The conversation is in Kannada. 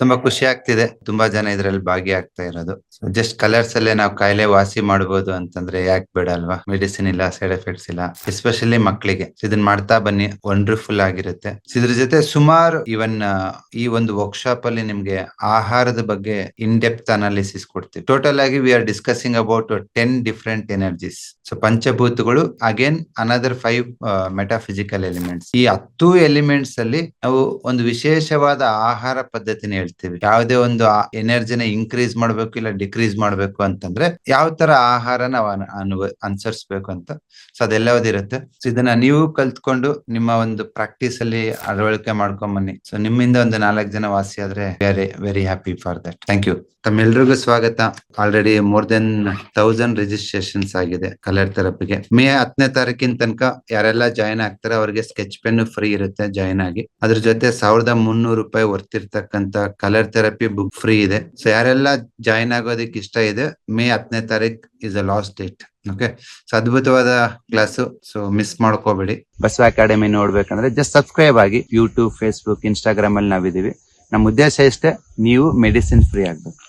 ತುಂಬಾ ಖುಷಿ ಆಗ್ತಿದೆ. ತುಂಬಾ ಜನ ಇದ್ರಲ್ಲಿ ಭಾಗಿಯಾಗ್ತಾ ಇರೋದು. ಜಸ್ಟ್ ಕಲರ್ಸ್ ಅಲ್ಲೇ ನಾವು ಕಾಯಿಲೆ ವಾಸಿ ಮಾಡಬಹುದು ಅಂತಂದ್ರೆ ಯಾಕೆ ಬೇಡ ಅಲ್ವಾ? ಮೆಡಿಸಿನ್ ಇಲ್ಲ ಸೈಡ್ ಎಫೆಕ್ಟ್ಸ್ ಇಲ್ಲ. ಎಸ್ಪೆಷಲಿ ಮಕ್ಕಳಿಗೆ ಇದನ್ನ ಮಾಡ್ತಾ ಬನ್ನಿ. ವಂಡರ್ಫುಲ್ ಆಗಿರುತ್ತೆ. ಇದ್ರ ಜೊತೆ ಸುಮಾರು ಇವನ್ ಈ ಒಂದು ವರ್ಕ್ಶಾಪ್ ಅಲ್ಲಿ ನಿಮ್ಗೆ ಆಹಾರದ ಬಗ್ಗೆ ಇನ್ ಡೆಪ್ತ್ ಅನಾಲಿಸಿಸ್ ಕೊಡ್ತೀವಿ. ಟೋಟಲ್ ಆಗಿ we are discussing about ten different energies so ಪಂಚಭೂತಗಳು again another five metaphysical elements ಈ ಹತ್ತು ಎಲಿಮೆಂಟ್ಸ್ ಅಲ್ಲಿ ನಾವು ಒಂದು ವಿಶೇಷವಾದ ಆಹಾರ ಪದ್ಧತಿನ ಹೇಳ್ತೀವಿ. ಯಾವುದೇ ಒಂದು ಎನರ್ಜಿನ ಇನ್ಕ್ರೀಸ್ ಮಾಡ್ಬೇಕು ಇಲ್ಲ ಡಿಕ್ರೀಸ್ ಮಾಡ್ಬೇಕು ಅಂತಂದ್ರೆ ಯಾವ ತರ ಆಹಾರ ನಾವು ಅನು- ಅನುವ ಅನುಸರಿಸ್ಬೇಕು ಅಂತ ಸೊ ಅದೆಲ್ಲವದಿರುತ್ತೆ ಸೊ ಇದನ್ನ ನೀವು ಕಲ್ತ್ಕೊಂಡು ನಿಮ್ಮ ಒಂದು ಪ್ರಾಕ್ಟೀಸ್ ಅಲ್ಲಿ ಅಳವಡಿಕೆ ಮಾಡ್ಕೊಂಡ್ ಬನ್ನಿ ಸೊ ನಿಮ್ಮಿಂದ ಒಂದು ನಾಲ್ಕು ಜನ ವಾಸಿ ಆದ್ರೆ very very happy for that thank you ತಮ್ಮೆಲ್ರಿಗೂ ಸ್ವಾಗತ. Already more than thousand registrations ಆಗಿದೆ ಕಲರ್ ಥೆರಪಿಗೆ ಮೇ ಹತ್ತನೇ ತಾರೀಕಿನ ತನಕ ಯಾರೆಲ್ಲ ಜಾಯಿನ್ ಆಗ್ತಾರೆ ಅವ್ರಿಗೆ ಸ್ಕೆಚ್ ಪೆನ್ ಫ್ರೀ ಇರುತ್ತೆ ಜಾಯಿನ್ ಆಗಿ. ಅದ್ರ ಜೊತೆ ಸಾವಿರದ ಮುನ್ನೂರು ರೂಪಾಯಿ ವರ್ತಿರ್ತಕ್ಕಂತ ಕಲರ್ ಥೆರಪಿ ಬುಕ್ ಫ್ರೀ ಇದೆ. ಸೊ ಯಾರೆಲ್ಲ ಜಾಯಿನ್ ಆಗೋದಕ್ಕೆ ಇಷ್ಟ ಇದೆ, ಮೇ ಹತ್ತನೇ ತಾರೀಕ್ is a last date okay so ಅದ್ಭುತವಾದ ಕ್ಲಾಸ್ ಸೊ ಮಿಸ್ ಮಾಡ್ಕೋಬೇಡಿ. ಬಸವ ಅಕಾಡೆಮಿ ನೋಡ್ಬೇಕಂದ್ರೆ ಜಸ್ಟ್ ಸಬ್ಸ್ಕ್ರೈಬ್ ಆಗಿ ಯೂಟ್ಯೂಬ್ ಫೇಸ್ಬುಕ್ ಇನ್ಸ್ಟಾಗ್ರಾಮ್ ಅಲ್ಲಿ ನಾವಿದೀವಿ ನಮ್ಮ ಉದ್ದೇಶ ಇಷ್ಟೇ, ನೀವು ಮೆಡಿಸಿನ್ ಫ್ರೀ ಆಗ್ಬೇಕು.